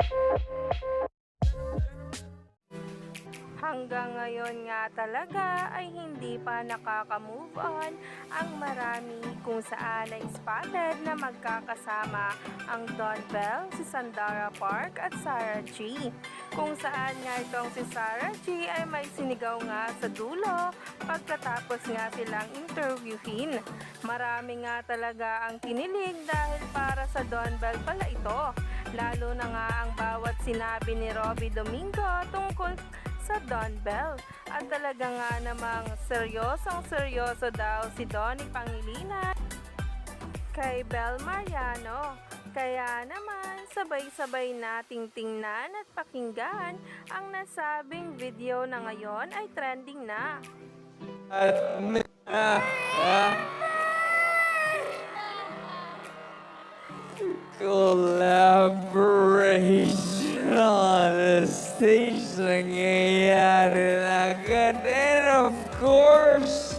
Thank you. Hanggang ngayon nga talaga ay hindi pa nakaka-move on ang marami kung saan ay spotted na magkakasama ang Don Bell, si Sandara Park at Sarah G. Kung saan nga itong si Sarah G ay may sinigaw nga sa dulo pagkatapos nga silang interviewin. Marami nga talaga ang kinilig dahil para sa Don Bell pala ito. Lalo na nga ang bawat sinabi ni Robby Domingo tungkol sa Don Bell. At talaga nga namang seryosong seryoso daw si Donnie Pangilinan kay Bel Mariano. Kaya naman, sabay-sabay nating tingnan at pakinggan ang nasabing video na ngayon ay trending na. At ah, ah. collaboration the stage nangyayari na agad. And of course,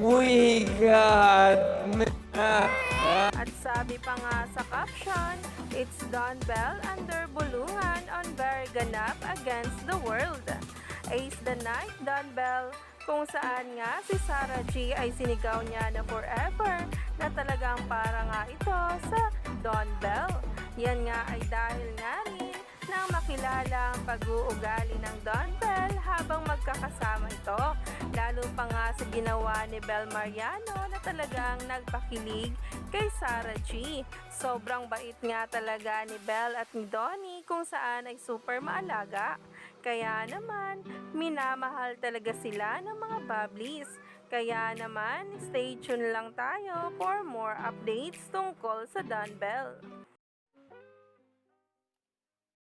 we got. At sabi pa nga sa caption, it's Don Bell under bulungan on very against the world. Ace the night, Don Bell, kung saan nga si Sarah G ay sinigaw niya na forever na talagang para nga ito sa Don Bell. Yan nga ay dahil pag-uugali ng Don Bell habang magkakasama ito. Lalo pa nga sa ginawa ni Bel Mariano na talagang nagpakilig kay Sarah G. Sobrang bait nga talaga ni Bel at ni Donnie kung saan ay super maalaga. Kaya naman, minamahal talaga sila ng mga bablis. Kaya naman, stay tuned lang tayo for more updates tungkol sa Don Bell.